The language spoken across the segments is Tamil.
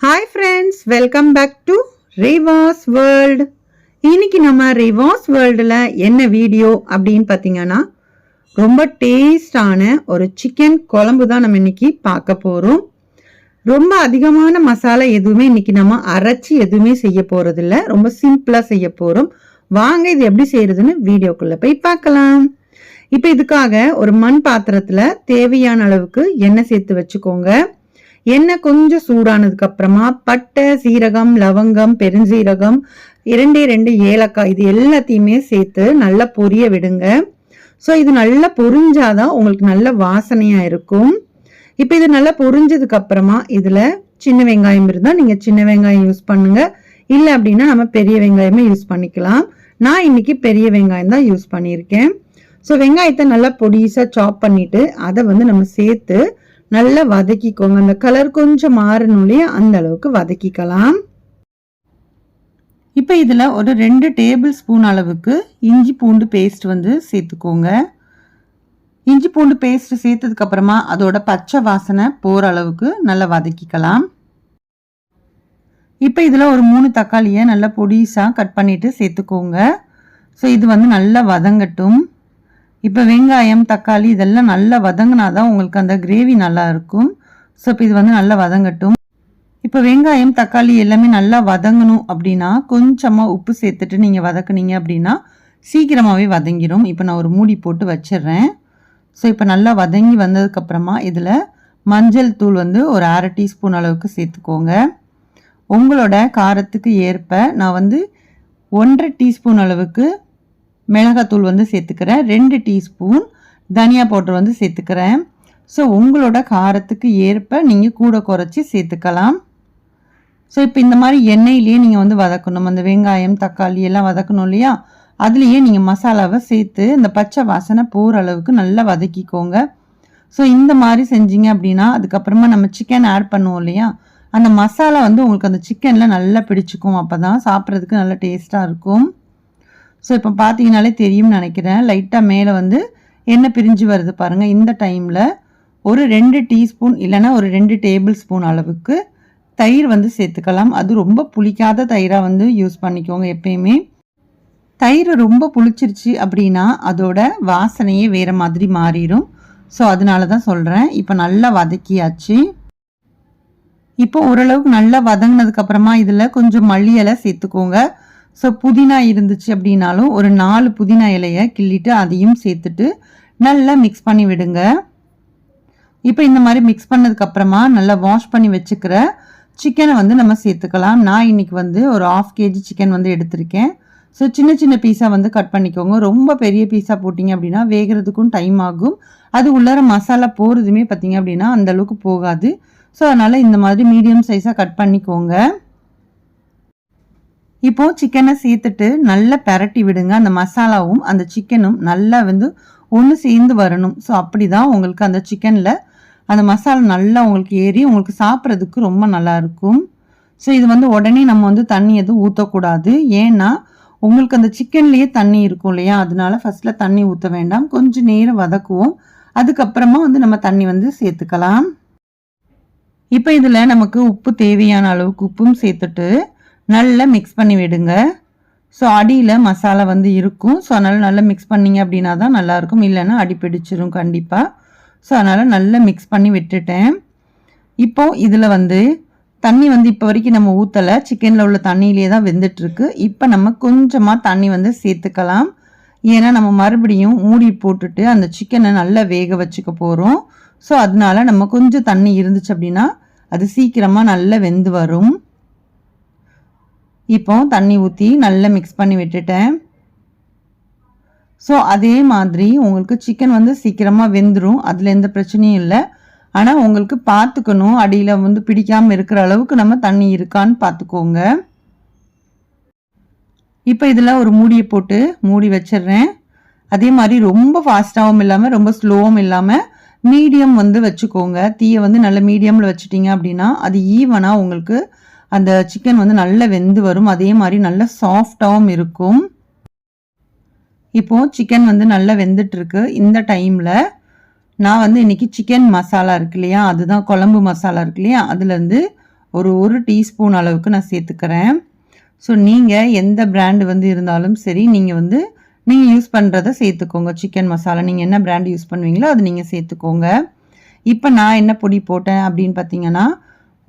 Hi friends welcome back to Reva's world இன்னைக்கு நம்ம ரேவாஸ் வேர்ல்டில் என்ன வீடியோ அப்படின்னு பார்த்தீங்கன்னா ரொம்ப டேஸ்டான ஒரு சிக்கன் குழம்பு தான் நம்ம இன்னைக்கு பார்க்க போகிறோம் ரொம்ப அதிகமான மசாலா எதுவுமே இன்னைக்கு நம்ம அரைச்சி எதுவுமே செய்ய போகிறதில்ல ரொம்ப சிம்பிளாக செய்ய போகிறோம் வாங்க இது எப்படி செய்கிறதுன்னு வீடியோக்குள்ளே போய் பார்க்கலாம். இப்போ இதுக்காக ஒரு மண் பாத்திரத்தில் தேவையான அளவுக்கு எண்ணெய் சேர்த்து வச்சுக்கோங்க. எண்ணெய் கொஞ்சம் சூடானதுக்கு அப்புறமா பட்டை சீரகம் லவங்கம் பெருஞ்சீரகம் இரண்டே ரெண்டு ஏலக்காய் இது எல்லாத்தையுமே சேர்த்து நல்லா பொரிய விடுங்க. ஸோ இது நல்லா பொரிஞ்சாதான் உங்களுக்கு நல்ல வாசனையாக இருக்கும். இப்போ இது நல்லா பொரிஞ்சதுக்கு அப்புறமா இதில் சின்ன வெங்காயம் இருந்தால் நீங்கள் சின்ன வெங்காயம் யூஸ் பண்ணுங்க. இல்லை அப்படின்னா நம்ம பெரிய வெங்காயமே யூஸ் பண்ணிக்கலாம். நான் இன்னைக்கு பெரிய வெங்காயம் தான் யூஸ் பண்ணியிருக்கேன். ஸோ வெங்காயத்தை நல்லா பொடிசாக சாப் பண்ணிட்டு அதை வந்து நம்ம சேர்த்து நல்லா வதக்கிக்கோங்க. அந்த கலர் கொஞ்சம் மாறணும்லையே அந்த அளவுக்கு வதக்கிக்கலாம். இப்போ இதில் ஒரு ரெண்டு டேபிள் ஸ்பூன் அளவுக்கு இஞ்சி பூண்டு பேஸ்ட் வந்து சேர்த்துக்கோங்க. இஞ்சி பூண்டு பேஸ்ட் சேர்த்ததுக்கப்புறமா அதோட பச்சை வாசனை போகிற அளவுக்கு நல்லா வதக்கிக்கலாம். இப்போ இதில் ஒரு மூணு தக்காளியை நல்லா பொடிசாக கட் பண்ணிட்டு சேர்த்துக்கோங்க. ஸோ இது வந்து நல்லா வதங்கட்டும். இப்போ வெங்காயம் தக்காளி இதெல்லாம் நல்லா வதங்கினா தான் உங்களுக்கு அந்த கிரேவி நல்லா இருக்கும். ஸோ இப்போ இது வந்து நல்லா வதங்கட்டும். இப்போ வெங்காயம் தக்காளி எல்லாமே நல்லா வதங்கணும் அப்படின்னா கொஞ்சமாக உப்பு சேர்த்துட்டு நீங்கள் வதக்குனீங்க அப்படின்னா சீக்கிரமாகவே வதங்கிடும் இப்போ நான் ஒரு மூடி போட்டு வச்சிடுறேன். ஸோ இப்போ நல்லா வதங்கி வந்ததுக்கப்புறமா இதில் மஞ்சள் தூள் வந்து ஒரு அரை டீஸ்பூன் அளவுக்கு சேர்த்துக்கோங்க. உங்களோட காரத்துக்கு ஏற்ப நான் வந்து ஒன்றரை டீஸ்பூன் அளவுக்கு மிளகாத்தூள் வந்து சேர்த்துக்கிறேன். ரெண்டு டீஸ்பூன் தனியா பவுடர் வந்து சேர்த்துக்கிறேன். ஸோ உங்களோட காரத்துக்கு ஏற்ப நீங்கள் கூட குறைச்சி சேர்த்துக்கலாம். ஸோ இப்போ இந்த மாதிரி எண்ணெயிலேயே நீங்கள் வந்து வதக்கணும். அந்த வெங்காயம் தக்காளி எல்லாம் வதக்கணும் இல்லையா? அதுலேயே நீங்கள் மசாலாவை சேர்த்து இந்த பச்சை வாசனை போகிற அளவுக்கு நல்லா வதக்கிக்கோங்க. ஸோ இந்த மாதிரி செஞ்சீங்க அப்படின்னா அதுக்கப்புறமா நம்ம சிக்கன் ஆட் பண்ணுவோம் இல்லையா? அந்த மசாலா வந்து உங்களுக்கு அந்த சிக்கனில் நல்லா பிடிச்சிக்கும். அப்போ தான் சாப்பிட்றதுக்கு நல்லா டேஸ்ட்டாக இருக்கும். ஸோ இப்போ பார்த்தீங்கனாலே தெரியும்னு நினைக்கிறேன். லைட்டாக மேலே வந்து எண்ணெய் பிரிஞ்சு வருது பாருங்கள் இந்த டைமில் ஒரு ரெண்டு டீஸ்பூன் இல்லைன்னா ஒரு ரெண்டு டேபிள் ஸ்பூன் அளவுக்கு தயிர் வந்து சேர்த்துக்கலாம். அது ரொம்ப புளிக்காத தயிராக வந்து யூஸ் பண்ணிக்கோங்க எப்பயுமே. தயிர் ரொம்ப புளிச்சிருச்சு அப்படின்னா அதோட வாசனையே வேறு மாதிரி மாறிடும். ஸோ அதனால தான் சொல்கிறேன் இப்போ நல்லா வதக்கியாச்சு. இப்போ ஓரளவுக்கு நல்லா வதங்கினதுக்கப்புறமா இதில் கொஞ்சம் மல்லி இலை சேர்த்துக்கோங்க. ஸோ புதினா இருந்துச்சு அப்படின்னாலும் ஒரு நாலு புதினா இலையை கிள்ளிட்டு அதையும் சேர்த்துட்டு நல்லா மிக்ஸ் பண்ணி விடுங்க. இப்போ இந்த மாதிரி மிக்ஸ் பண்ணதுக்கப்புறமா நல்லா வாஷ் பண்ணி வச்சுக்கிற சிக்கனை வந்து நம்ம சேர்த்துக்கலாம். நான் இன்றைக்கி வந்து ஒரு ஆஃப் கேஜி சிக்கன் வந்து எடுத்திருக்கேன். ஸோ சின்ன சின்ன பீஸாக வந்து கட் பண்ணிக்கோங்க. ரொம்ப பெரிய பீஸாக போட்டிங்க அப்படின்னா வேகிறதுக்கும் டைம் ஆகும். அது உள்ளார மசாலா போகிறதுமே பார்த்தீங்க அப்படின்னா அந்தளவுக்கு போகாது. ஸோ அதனால் இந்த மாதிரி மீடியம் சைஸாக கட் பண்ணிக்கோங்க. இப்போ சிக்கனை சேர்த்துட்டு நல்லா பெரட்டி விடுங்க. அந்த மசாலாவும் அந்த சிக்கனும் நல்லா வந்து ஒன்று சேர்ந்து வரணும். ஸோ அப்படி தான் உங்களுக்கு அந்த சிக்கனில் அந்த மசாலா நல்லா உங்களுக்கு ஏறி உங்களுக்கு சாப்பிட்றதுக்கு ரொம்ப நல்லா இருக்கும். ஸோ இது வந்து உடனே நம்ம வந்து தண்ணி எதுவும் ஊற்றக்கூடாது ஏன்னா உங்களுக்கு அந்த சிக்கன்லேயே தண்ணி இருக்கும் இல்லையா? அதனால ஃபஸ்ட்டில் தண்ணி ஊற்ற வேண்டாம். கொஞ்சம் நேரம் வதக்குவோம். அதுக்கப்புறமா வந்து நம்ம தண்ணி வந்து சேர்த்துக்கலாம். இப்போ இதில் நமக்கு உப்பு தேவையான அளவுக்கு உப்பும் சேர்த்துட்டு நல்லா மிக்ஸ் பண்ணி விடுங்க. ஸோ அடியில் மசாலா வந்து இருக்கும். ஸோ அதனால் நல்லா மிக்ஸ் பண்ணிங்க அப்படின்னா தான் நல்லாயிருக்கும். இல்லைன்னா அடி பிடிச்சிரும் கண்டிப்பாக ஸோ அதனால் நல்லா மிக்ஸ் பண்ணி விட்டுட்டேன். இப்போது இதில் வந்து தண்ணி வந்து இப்போ வரைக்கும் நம்ம ஊற்றலை சிக்கனில் உள்ள தண்ணியிலே தான் வெந்துட்டுருக்கு. இப்போ நம்ம கொஞ்சமாக தண்ணி வந்து சேர்த்துக்கலாம். ஏன்னா நம்ம மறுபடியும் மூடி போட்டுட்டு அந்த சிக்கனை நல்லா வேக வச்சுக்க போகிறோம் ஸோ அதனால நம்ம கொஞ்சம் தண்ணி இருந்துச்சு அப்படின்னா அது சீக்கிரமாக நல்லா வெந்து வரும். இப்போ தண்ணி ஊற்றி நல்லா மிக்ஸ் பண்ணி விட்டுட்டேன். ஸோ அதே மாதிரி உங்களுக்கு சிக்கன் வந்து சீக்கிரமாக வெந்துடும் அதில் எந்த பிரச்சனையும் இல்லை. ஆனால் உங்களுக்கு பார்த்துக்கணும். அடியில் வந்து பிடிக்காமல் இருக்கிற அளவுக்கு நம்ம தண்ணி இருக்கான்னு பார்த்துக்கோங்க. இப்போ இதில் ஒரு மூடியை போட்டு மூடி வச்சிடுறேன். அதே மாதிரி ரொம்ப ஃபாஸ்ட்டாகவும் இல்லாமல் ரொம்ப ஸ்லோவும் இல்லாமல் மீடியம் வந்து வச்சுக்கோங்க. தீயை வந்து நல்ல மீடியமில் வச்சுட்டிங்க அப்படின்னா அது ஈவனாக உங்களுக்கு அந்த சிக்கன் வந்து நல்லா வெந்து வரும். அதே மாதிரி நல்ல சாஃப்டாகவும் இருக்கும். இப்போது சிக்கன் வந்து நல்லா வெந்துட்டுருக்கு. இந்த டைமில் நான் வந்து இன்னைக்கு சிக்கன் மசாலா இருக்கு இல்லையா? அதுதான் குழம்பு மசாலா இருக்கு இல்லையா? அதுலேருந்து ஒரு ஒரு டீஸ்பூன் அளவுக்கு நான் சேர்த்துக்கிறேன். ஸோ நீங்கள் எந்த பிராண்டு வந்து இருந்தாலும் சரி நீங்கள் வந்து நீங்கள் யூஸ் பண்ணுறத சேர்த்துக்கோங்க. சிக்கன் மசாலா நீங்கள் என்ன பிராண்டு யூஸ் பண்ணுவீங்களோ அது நீங்கள் சேர்த்துக்கோங்க. இப்போ நான் என்ன பொடி போட்டேன் அப்படின்னு பார்த்தீங்கன்னா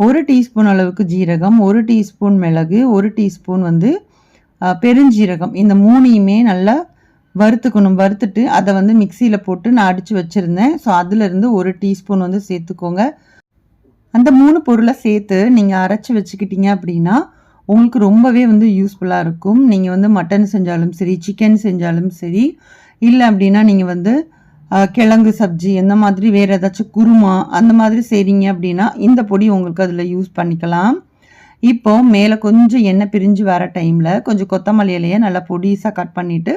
ஒரு டீஸ்பூன் அளவுக்கு ஜீரகம் ஒரு டீஸ்பூன் மிளகு ஒரு டீஸ்பூன் வந்து பெருஞ்சீரகம். இந்த மூணையுமே நல்லா வறுத்துக்கணும். வறுத்துட்டு அதை வந்து மிக்சியில் போட்டு நான் அடித்து வச்சுருந்தேன். ஸோ அதிலிருந்து ஒரு டீஸ்பூன் வந்து சேர்த்துக்கோங்க. அந்த மூணு பொருளை சேர்த்து நீங்கள் அரைச்சி வச்சுக்கிட்டீங்க அப்படின்னா உங்களுக்கு ரொம்பவே வந்து யூஸ்ஃபுல்லாக இருக்கும். நீங்கள் வந்து மட்டன் செஞ்சாலும் சரி சிக்கன் செஞ்சாலும் சரி இல்லை அப்படின்னா நீங்கள் வந்து கிழங்கு சப்ஜி இந்த மாதிரி வேறு ஏதாச்சும் குருமா அந்த மாதிரி செய்கிறீங்க அப்படின்னா இந்த பொடி உங்களுக்கு அதில் யூஸ் பண்ணிக்கலாம். இப்போ மேலே கொஞ்சம் எண்ணெய் பிரிஞ்சு வர டைமில் கொஞ்சம் கொத்தமல்லி இலையை நல்லா பொடிசாக கட் பண்ணிவிட்டு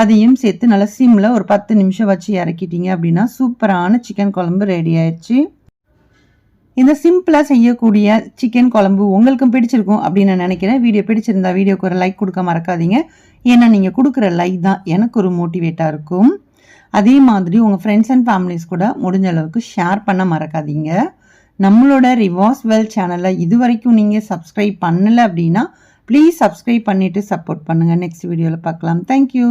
அதையும் சேர்த்து நல்லா சிம்மில் ஒரு பத்து நிமிஷம் வச்சு இறக்கிட்டீங்க அப்படின்னா சூப்பரான சிக்கன் குழம்பு ரெடி ஆயிடுச்சு இந்த சிம்பிளாக செய்யக்கூடிய சிக்கன் குழம்பு உங்களுக்கும் பிடிச்சிருக்கும் அப்படின்னு நான் நினைக்கிறேன். வீடியோ பிடிச்சிருந்தா வீடியோக்கு ஒரு லைக் கொடுக்க மறக்காதீங்க. ஏன்னா நீங்கள் கொடுக்குற லைக் தான் எனக்கு ஒரு மோட்டிவேட்டாக இருக்கும். அதே மாதிரி உங்கள் ஃப்ரெண்ட்ஸ் அண்ட் ஃபேமிலிஸ் கூட முடிஞ்ச அளவுக்கு ஷேர் பண்ண மறக்காதீங்க. நம்மளோட ரிவாஸ் வெல் சேனலை இது வரைக்கும் நீங்கள் சப்ஸ்கிரைப் பண்ணலை அப்படின்னா ப்ளீஸ் சப்ஸ்கிரைப் பண்ணிவிட்டு சப்போர்ட் பண்ணுங்கள் நெக்ஸ்ட் வீடியோவில் பார்க்கலாம். Thank you